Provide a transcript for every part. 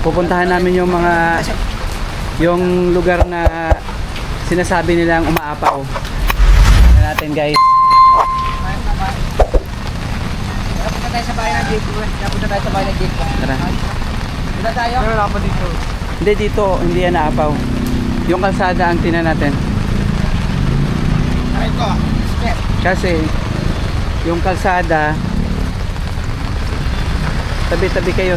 pupuntahan namin yung mga yung lugar na sinasabi nilang umaapaw. Tingnan natin guys. Punta tayo sa bahay ng Jake. Punta tayo sa bahay ng Jake. Tara. Punta tayo. Pero wala pa dito. Hindi dito, hindi yan naapaw. Yung kalsada ang tingnan natin. Right ko. Step. Kasi yung kalsada tabi-tabi kayo.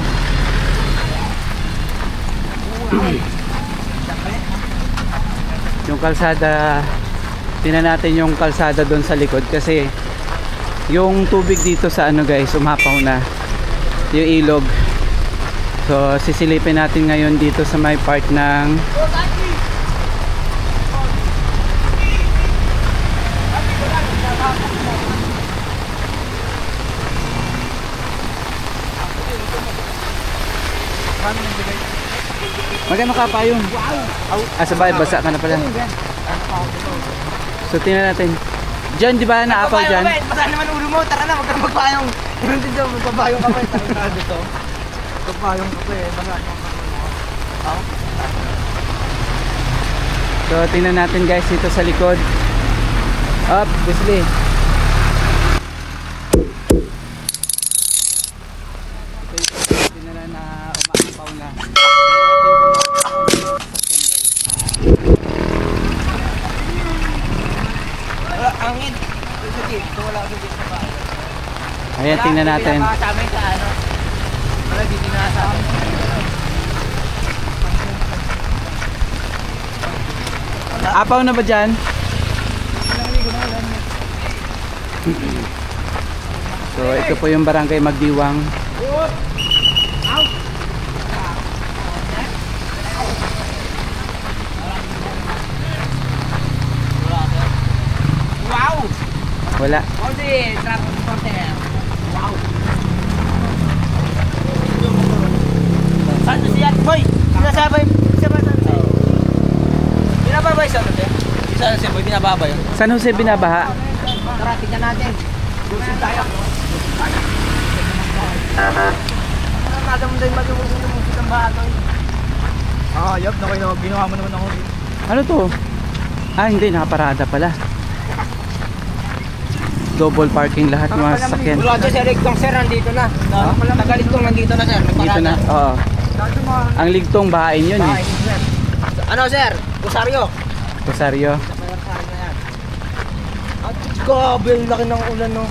Yung kalsada tingnan natin yung kalsada doon sa likod kasi yung tubig dito sa ano guys umapaw na yung ilog. So sisilipin natin ngayon dito sa may part ng Magkano ka pa yun? Ah, sabay, basa ka na pala. So, tingnan natin. Diyan, di ba naapaw dyan? Basta naman ulo mo. Tara na. Huwag ka na magpayong. Meron din dyan. Magpapayong ka pa. Tara dito. Magpapayong ka pa eh. Basta. So, tingnan natin guys dito sa likod. Up, Wesley. Ito yung tingnan na na umaapaw na. Wala. Angin. Sa Jake. Ito wala sa Jake sa bahay. Ayan, tingnan natin. Wala sa amin sa ano. Wala dito na sa amin. Apaw na ba dyan? So, ito po yung barangay Magdiwang. Wala. Transporter. Wow. Saan na siya? Boy! Sinasabay. Sinasabay. Binababay sa ano siya? Saan siya boy? Binababay. San Jose binabaha? Tara, tignan natin. Gusin tayo. Madam din magumusin ng musik ng bahay. Ah, yup. Nakay ginawa mo naman ako. Ano to? Ah, hindi. Nakaparada pala. Double parking lahat mga sasakyan. Wala dyan, Sir Ligtong, sir, nandito na. Tagaligtong nandito na, sir. Dito na. Oo. Ang ligtong bahain yun eh. Ano, sir? Rosario. Rosario. At grabe, ang laki ng ulan, no?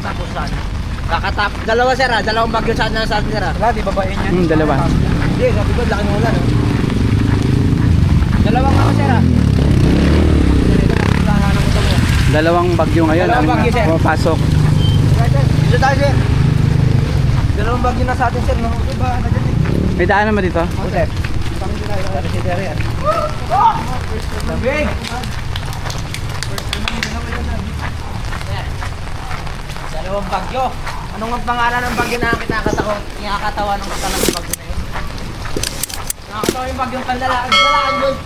Katapusan. Kakatap. Dalawa, sir, ah. Dalawang bagyo sa atin sa atin, sir, ah. Wala, di babae niya. Hmm, dalawa. Hindi, sabi ko, laki ng ulan, no? Dalawang ano, sir, ah. Dalawang bagyo ngayon ang Dalawang bagyo, sir. pumapasok. Dito tayo, sir. Dalawang bagyo na sa atin, sir, no? Diba, dyan, eh? May daan naman dito? Oo, sir. Sabi si yan. Lamig! Dalawang bagyo. Anong ang pangalan ng bagyo na kinakatawa, kinakatawa ng katalang ng bagyo na yun? Nakakatawa yung bagyong panlalaki. Lalaki yun.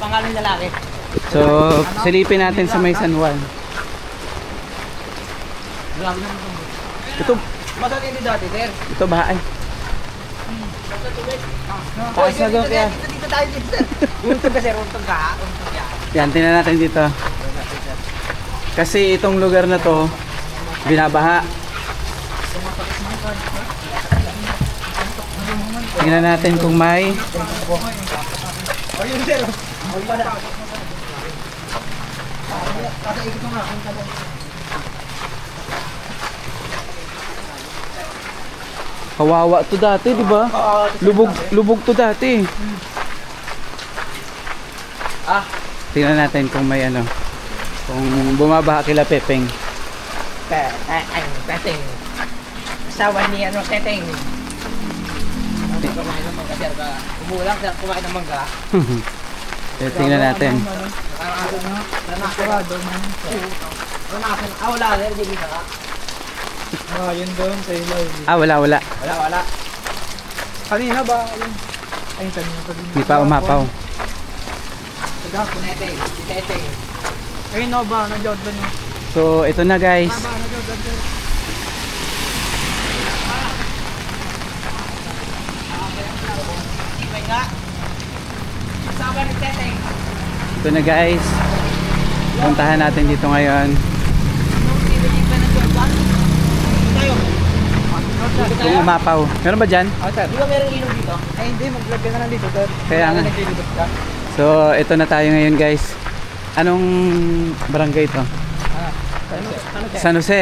Pangalan ng lalaki. So, silipin natin sa may San Juan. Grabe naman ito. Ito, Masat hindi dati, sir. ito bahay. Taas na doon, kaya. dito, dito tayo dito, sir. Untog ka, sir. Untog ka, ha? Untog ka. Yan, tingnan natin dito. Kasi itong lugar na to, binabaha. Tingnan natin kung may Ayun, sir. Ayun pa ikot mo kawawa to dati, di ba? Lubog, lubog to dati. Ah. Tingnan natin kung may ano. Kung bumabaha kila Pepeng. Pe- ay, Teteng. Asawa ni ano. Ano, kumain ng mangga, sir. Umulang. Kumain ng mangga. So, tingnan natin. Ah, wala. Ah, yun doon sa ilaw. Ah, wala, wala. Wala, wala. Kanina ba? Ay, kanina pa din. Hindi pa umapaw. Ayun na ba? Nandiyan doon. So, ito na guys. Ba, nandiyan doon. nga. Sama ni Teteng. Ito na guys. Puntahan natin dito ngayon. Ka. Kung umapaw. Meron ba dyan? Ah, sir. Di ba meron ilog dito? Ay, hindi. Mag-vlog ka na lang dito, sir. Kaya nga. Ka. So, ito na tayo ngayon guys. Anong barangay ito? Ah, ano? Ano, sir? San Jose.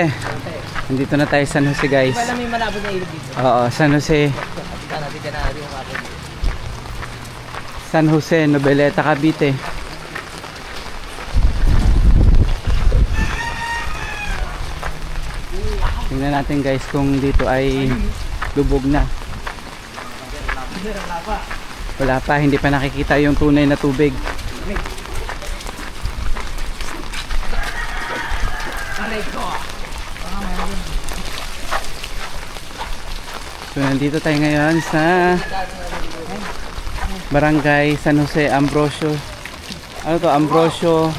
Nandito na tayo sa San Jose guys. Di ba alam may malabot na ilog dito? Oo, San Jose. Kapita natin dyan na yung mapon. San Jose, Nobeleta, Cavite. Tingnan natin guys kung dito ay lubog na. Wala pa, hindi pa nakikita yung tunay na tubig. So nandito tayo ngayon sa Barangay San Jose Ambrosio. Ano to? Ambrosio.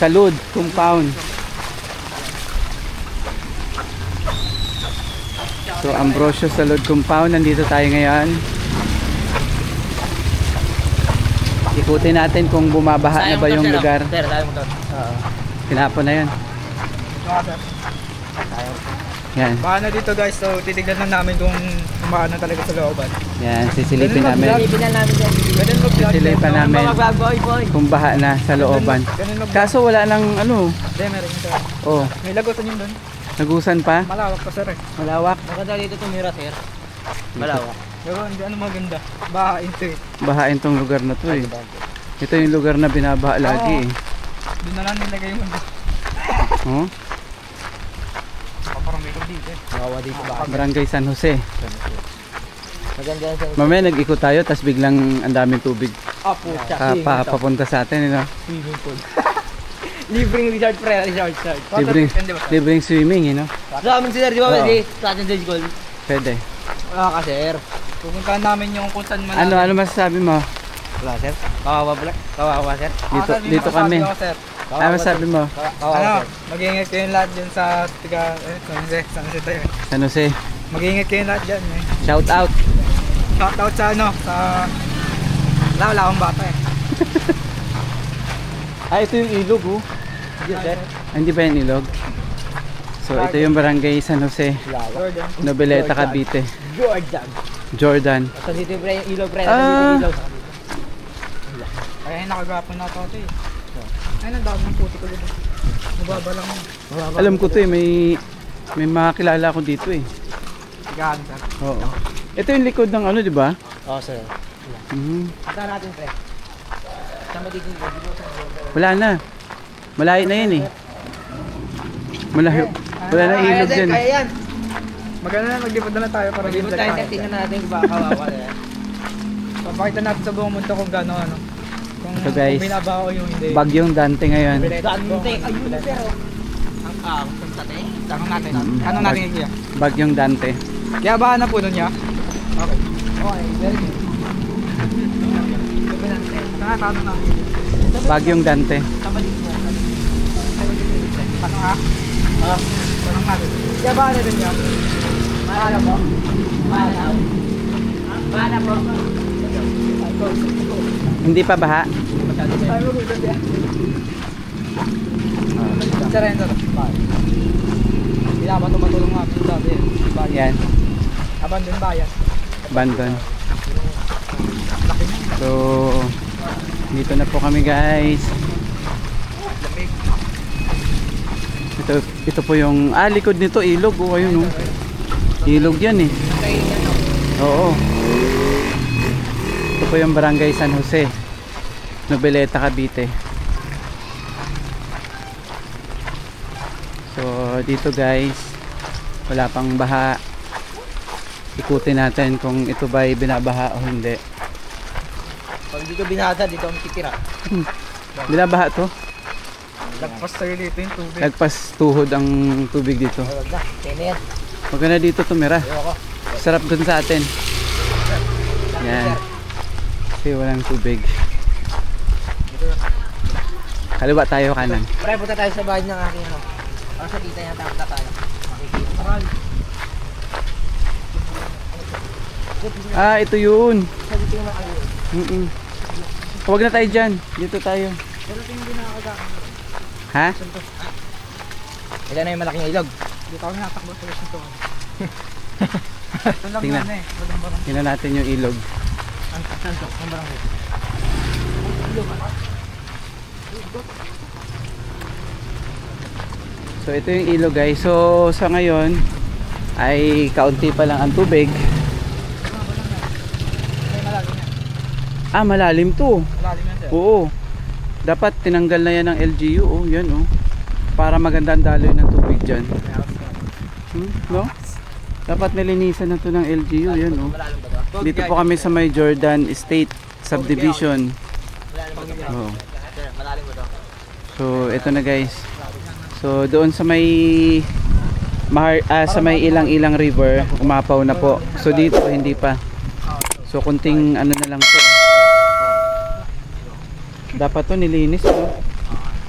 Salud Compound. So Ambrosio Salud Compound, nandito tayo ngayon. Ikutin natin kung bumabaha na ba yung lugar. Oo. Tinapon na yun. Yan. Baka na dito, guys. So, titignan lang namin kung umaan na talaga sa looban. Yan, sisilipin Ganun namin. Silipin lang namin. Ganun mag-vlog. Sisilipin namin. Boy boy. Kung baha na sa looban. Kaso wala nang ano. Hindi, meron sir. Oh, May lagusan yun doon. nagusan pa. Malawak pa, sir. Eh. Malawak. Maganda dito tumira sir. Malawak. Pero hindi ano maganda. Baka into eh. Bahain tong lugar na to eh. Ito yung lugar na binabaha lagi eh. Doon na lang nilagay yung Oh, dito eh. Kawawa dito ba? Barangay San Jose. Maganda yan sir. Mamaya nag-ikot tayo tapos biglang ang daming tubig Ah, pucha. pa, pa, papunta sa atin. Ano? Swimming pool. Libreng resort pre, resort, resort. Libreng, libreng swimming, you know? Sa amin sir, di ba pwede? Sa atin sa school. Pwede. Wala ka sir. Pupuntahan namin yung kung saan man Ano, ano masasabi mo? Wala sir. Kawawa. Kawawa sir. Dito, Ah, dito kami. ako, sir. Ano masasabi mo? Ano, mag-iingat kayong lahat dyan sa tiga, eh, San Jose, San Jose tayo. San Jose. Mag-iingat kayong lahat dyan eh. Shout out. Shout out sa ano, sa... Wala, wala akong bata eh. Ah, ito yung ilog oh. Ah, Hindi ba yung ilog? So, ito yung barangay San Jose. Jordan. Nobeleta, Cavite. Jordan. Jordan. Sa dito yung ilog pre. Ah. Kaya nakagapon na ito eh. Ay, nandaan ng puti ko dito. Mababa lang yun. Alam ko to eh, may may mga kilala ko dito eh. Sir. Oo. Ito yung likod ng ano, di ba? Oo sir. Mhm. Ata natin pre. Saan ba dito yung? Wala na. Malayo na yun eh. Malayo. Wala na ilog dyan. Kaya yan. Maganda na, maglipad na lang tayo para Pag-ibot tayo sir, tingnan natin kung baka kawawa na yan. Papakita natin sa buong mundo kung gano'n ano. Ito, guys. yung hindi. Bagyong Dante ngayon. Dante, ayun oh. Ang ah, tayo. Tanong natin. Mm. Tanong natin kuya. Bagyong Dante. Kaya ba na nun niya? Okay. Okay, very good. Bagyong Dante. Saan ba dito? Tanong ha? Ah, Tanong natin. Kaya ba na nun niya? Mahala po. Mahala. Mahala po. Hindi pa baha? Surrender. Hindi naman tumatulong nga sabi. Bayan. Yan. Abandon bayan. Bandon. So, dito na po kami guys. Ito, ito po yung, ah likod nito ilog. Oh, ayun oh. Ilog yan eh. Oo. Po yung barangay San Jose. Nobeleta, Cavite. So, dito guys, wala pang baha. Ikutin natin kung ito ba ay binabaha o hindi. Pag dito binasa, dito ang titira. Binabaha to? Lagpas tayo dito yung tubig. Nagpas tuhod ang tubig dito. Na dito tumira. Ayoko. Sarap dun sa atin. Yan. Kasi walang tubig. Kaliwa tayo kanan. Pre, punta tayo sa bahay ng aking ano. Para sa tita niya, tapos tayo. Ah, ito yun. Kayo. Mm-mm. Huwag na tayo dyan. Dito tayo. Ha? Ito na yung malaking ilog. Pa kami natakbo sa ito. Tingnan. eh. Tingnan natin yung ilog. Ang saan to? Ang barangay. So ito yung ilog guys. So sa ngayon ay kaunti pa lang ang tubig. Ah, malalim to. Malalim yan sir. Oo. Dapat tinanggal na yan ng LGU. Oh, yan oh. Para maganda ang daloy ng tubig dyan. Hmm? No? Dapat nilinisan na to ng LGU. Yan oh. Dito po kami sa may Jordan State Subdivision. Oh. So ito na guys. So doon sa may Mahar, ah, sa may ilang-ilang river, umapaw na po. So dito hindi pa. So kunting ano na lang to. Dapat to nilinis to.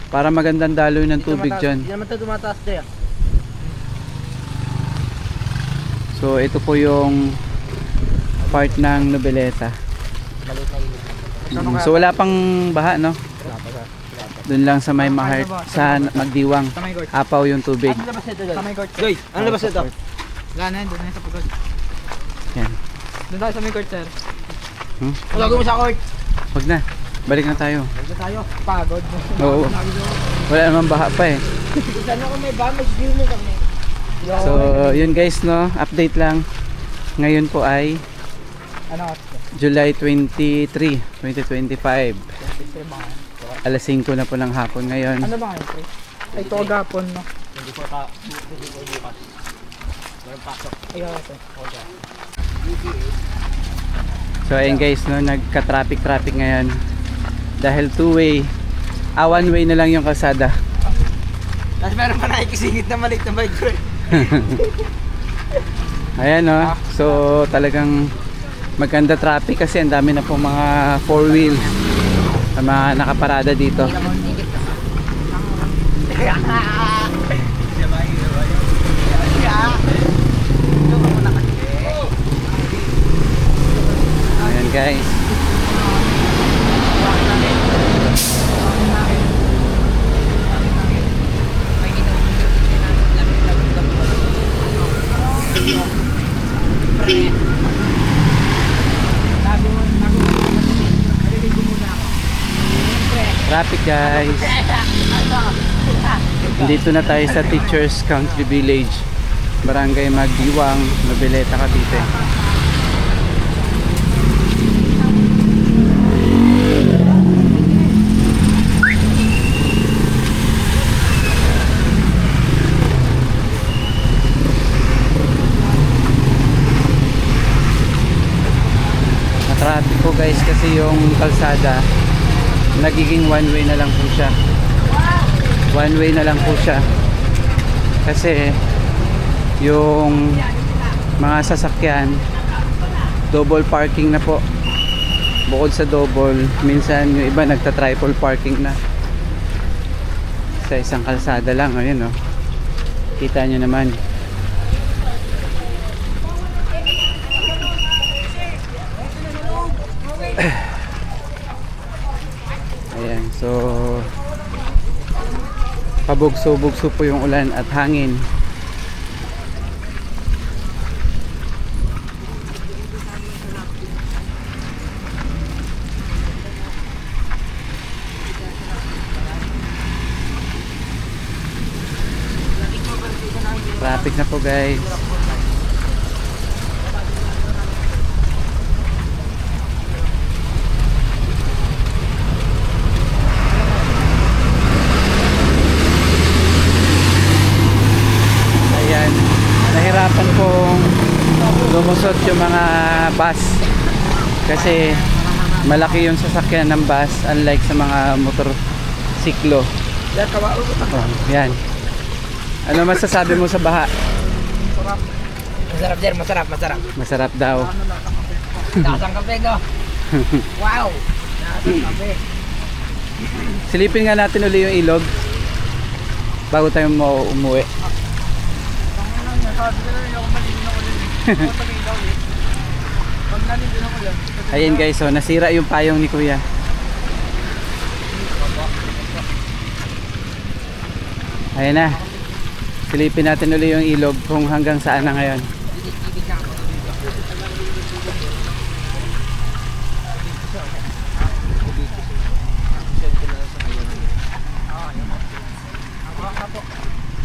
Para magandang daloy ng tubig dyan. Hindi naman ito tumataas there. So ito po yung part ng Nobeleta. Na. Mm, So wala pang baha no? Doon lang sa may mahart sa Magdiwang. Apaw yung tubig. Ano. Joy, ano labas na yan. Doon na sa pagod. Yan. Doon tayo sa may court sir. Hmm? Wala mo sa court. Wag na. Balik na tayo. Huwag tayo. Pagod. Oo. Wala naman baha pa eh. Kung saan ako may ba, mag-view mo kami. So, yun guys, no? Update lang. Ngayon po ay Ano? July 23, 2025. Sir ba? Alas 5 na po ng hapon ngayon. Ano ba ngayon pre? Ay ito agapon no. Hindi po ka, hindi po bukas. Walang pasok. Ayaw ito. So, ayun guys, no? Nagka-traffic-traffic ngayon. Dahil two-way, ah, one-way na lang yung kalsada. Tapos meron pa nakikisingit na maliit na bike bro. Ayan, no? So, talagang maganda traffic kasi ang dami na po mga four wheels na mga nakaparada dito. Ayan guys. Guys. Dito na tayo sa Teachers Country Village. Barangay Magdiwang, Noveleta, Cavite. Na-traffic po guys kasi yung kalsada nagiging one way na lang po siya. One way na lang po siya. Kasi yung mga sasakyan double parking na po. Bukod sa double minsan yung iba nagta triple parking na. Sa isang kalsada lang ayun oh kita nyo naman so pabugso-bugso po yung ulan at hangin. Traffic na po guys. Ayan, nahirapan pong lumusot yung mga bus kasi malaki yung sasakyan ng bus unlike sa mga motor siklo. Oh, yan. Ano masasabi mo sa baha? Masarap sir, masarap, masarap. Masarap daw. Taas kape ko. Wow! Taas kape. Silipin nga natin uli yung ilog bago tayo mo umuwi. Ayan guys, so nasira yung payong ni Kuya. Ayan na. Silipin natin ulit yung ilog kung hanggang saan na ngayon.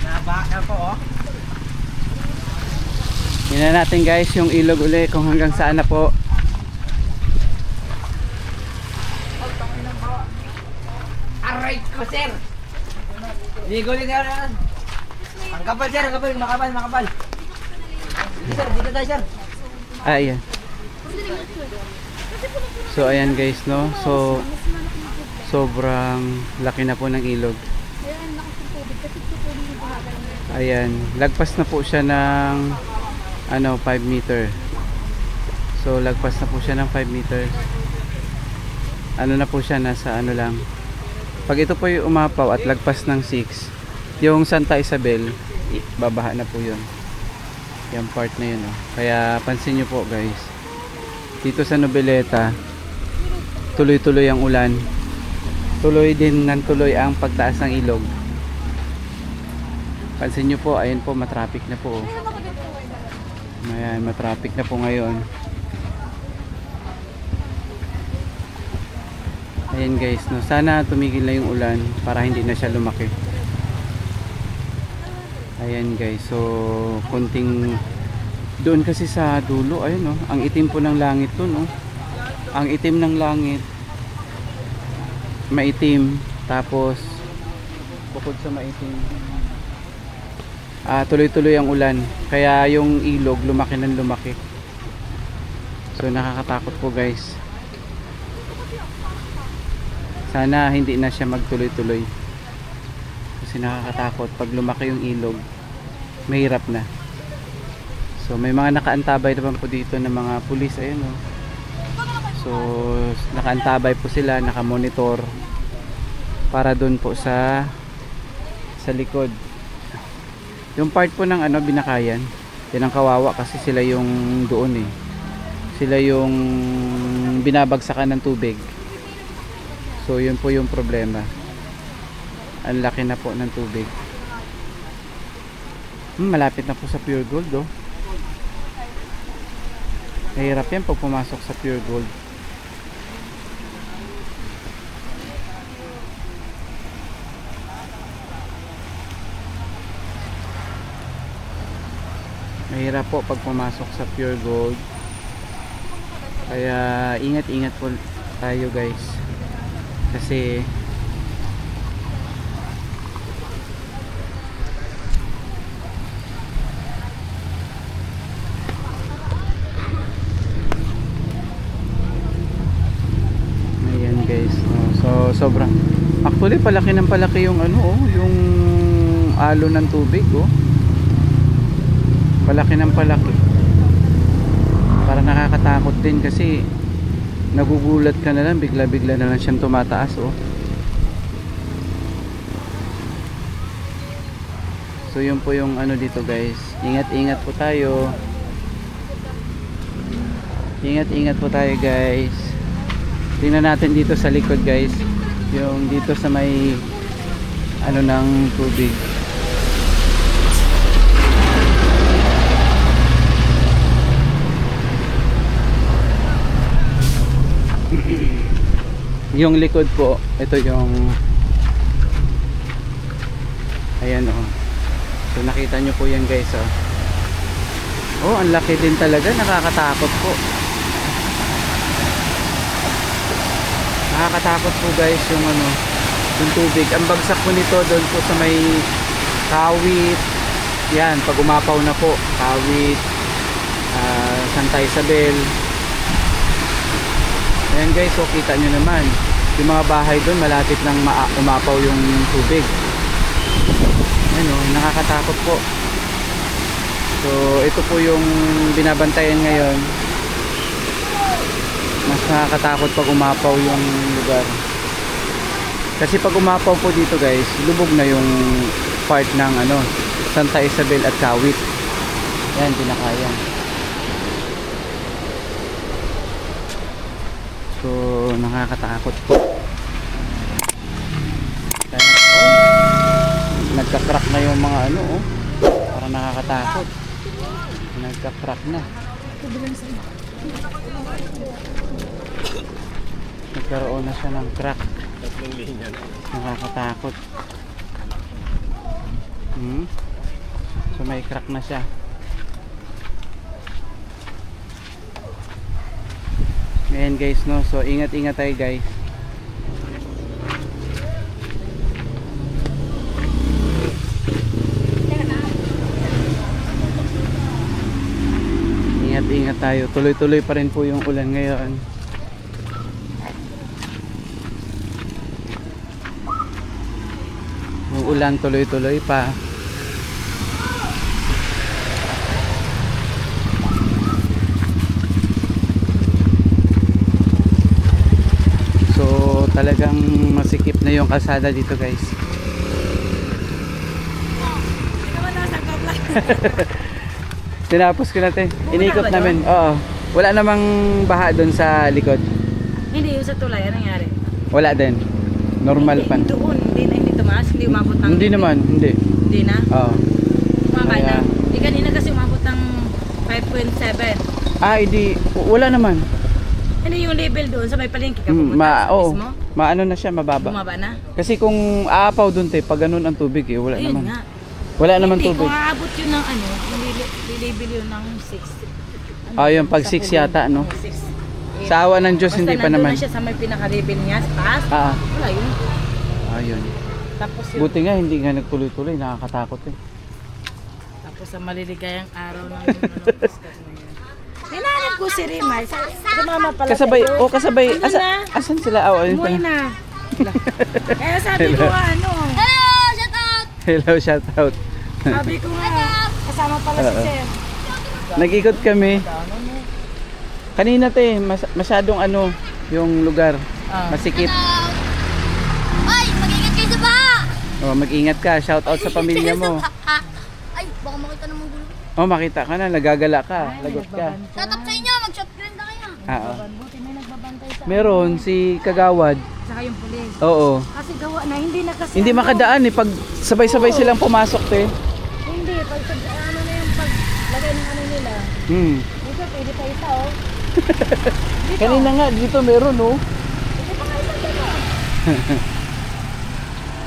Nabaka po oh. Tingnan natin guys yung ilog ulit kung hanggang saan na po. Aray ko sir! Ligo ako yan. Ang kapal sir, ang kapal, makapal, makapal. Sir, dito tayo sir. Ah, ayan. So ayan guys no. So sobrang laki na po ng ilog. Ayan, lagpas na po siya ng ano 5 meter. So lagpas na po siya ng 5 meter. Ano na po siya nasa ano lang. Pag ito po yung umapaw at lagpas ng 6, yung Santa Isabel, babaha na po 'yun. Yung part na 'yun, oh. Kaya pansin niyo po, guys. Dito sa Nobeleta, tuloy-tuloy ang ulan. Tuloy din ng tuloy ang pagtaas ng ilog. Pansin nyo po, ayun po, matraffic na po. oh. Ayan, matraffic na po ngayon. Ayan guys, no, sana tumigil na yung ulan para hindi na siya lumaki. Ayan guys, so kunting doon kasi sa dulo, ayun no, ang itim po ng langit doon, no. Ang itim ng langit maitim tapos bukod sa maitim ah tuloy-tuloy ang ulan. Kaya yung ilog lumaki ng lumaki. So nakakatakot po guys. Sana hindi na siya magtuloy-tuloy. Kasi nakakatakot. Pag lumaki yung ilog mahirap na. So may mga nakaantabay naman po dito ng mga pulis. Ayun oh. So, nakaantabay po sila, nakamonitor para doon po sa sa likod. Yung part po ng ano binakayan, yan ang kawawa kasi sila yung doon eh. Sila yung binabagsakan ng tubig. So, yun po yung problema. Ang laki na po ng tubig. Hmm, malapit na po sa pure gold oh. Mahirap yan pag pumasok sa pure gold. Mahirap po pag pumasok sa pure gold. Kaya ingat ingat po tayo guys. Kasi ayan guys. No? so sobrang actually palaki ng palaki yung ano oh yung alo ng tubig oh palaki ng palaki. Para nakakatakot din kasi nagugulat ka na lang bigla bigla na lang siyang tumataas oh. So yun po yung ano dito guys. Ingat ingat po tayo. Ingat ingat po tayo guys. Tingnan natin dito sa likod guys yung dito sa may ano ng tubig yung likod po ito yung ayan oh. So nakita nyo po yan guys oh. Oh ang laki din talaga nakakatakot po. Nakakatakot po guys yung ano yung tubig. Ang bagsak po nito doon po sa may kawit. Yan pag umapaw na po kawit ah, Santa Isabel Ayan guys, so kita nyo naman. Yung mga bahay doon, malapit nang ma- umapaw yung tubig. Ayan o, nakakatakot po. So, ito po yung binabantayan ngayon. Mas nakakatakot pag umapaw yung lugar. Kasi pag umapaw po dito guys, lubog na yung part ng ano, Santa Isabel at Kawit. Ayan, pinakayan. So, nakakatakot po. Kaya, oh, nagka-crack na yung mga ano, oh. Parang nakakatakot. Nagka-crack na. Nagkaroon na siya ng crack. Nakakatakot. Hmm? So may crack na siya. Ayan guys no. So ingat-ingat tayo guys. Ingat-ingat tayo. Tuloy-tuloy pa rin po yung ulan ngayon. Yung ulan tuloy-tuloy pa. So talagang masikip na yung kalsada dito guys. Tinapos ko natin. Inikot namin. Oo. Wala namang baha doon sa likod. Hindi, yung sa tulay, anong nangyari? Wala din. Normal hindi, pan. Doon, hindi na hindi tumaas, hindi umabot ng... Hindi naman, hindi. Hindi na? Oo. Kumakain na. Hindi kanina kasi umabot ng 5.7. Ah, hindi. Wala naman. Hindi yung level doon sa may palengke ka Mm, pumunta ma, sa oo. mismo. Maano na siya, mababa. Bumaba na. Kasi kung aapaw doon te, pag ganun ang tubig eh, wala Ayun naman. nga. Wala naman hindi, tubig. kung aabot yun ng ano, level yun ng 6. Ah, yun, pag six yata, no? 6. Sa awa ng Diyos, hindi pa naman. na siya sa may pinaka-level niya, sa taas. Ah, Wala yun. ah, yun. Tapos yun. Buti nga, hindi nga nagtuloy-tuloy. Nakakatakot eh. Tapos sa maliligayang araw ng ano, yun. Hinanap ko si Rimay. Sa- Sumama pala Kasabay, siya. oh kasabay. Asa, na. asan sila? Oh, ayun Umuwi na. Kaya sabi ko ano, Hello, shout out. sabi ko nga, kasama pala si. Sir. Nag-ikot kami. Kanina te, mas- masyadong ano, yung lugar. Ah. Masikip. Ay, mag-ingat kayo sa baha! Oh, mag-ingat ka. Shout out sa pamilya mo. Ay, baka makita naman gulo. Oh, makita ka na, nagagala ka, lagot ka. Tatap sa kayo. Ah. Buti may nagbabantay sa Meron si Kagawad. Saka yung pulis. Oo. Kasi gawa na, hindi na kasi Hindi ano, makadaan eh pag sabay-sabay silang pumasok te. Hindi, pag pag- ano na yung pag lagay ng ano nila. Hmm. Dito, pwede pa isa oh. Kanina nga dito meron oh. Pwede pa kayo sa dito.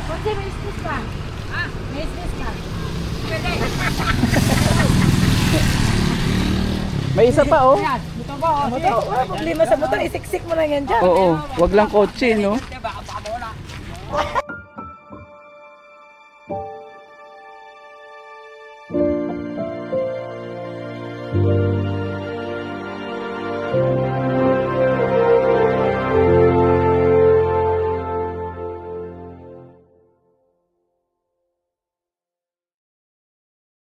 Kasi may space pa. Ah, may space pa. Pwede. May isa pa oh. Dito? Oh, Motor, wala problema sa motor. Isiksik mo lang yan dyan. Oo, wag lang kotse no.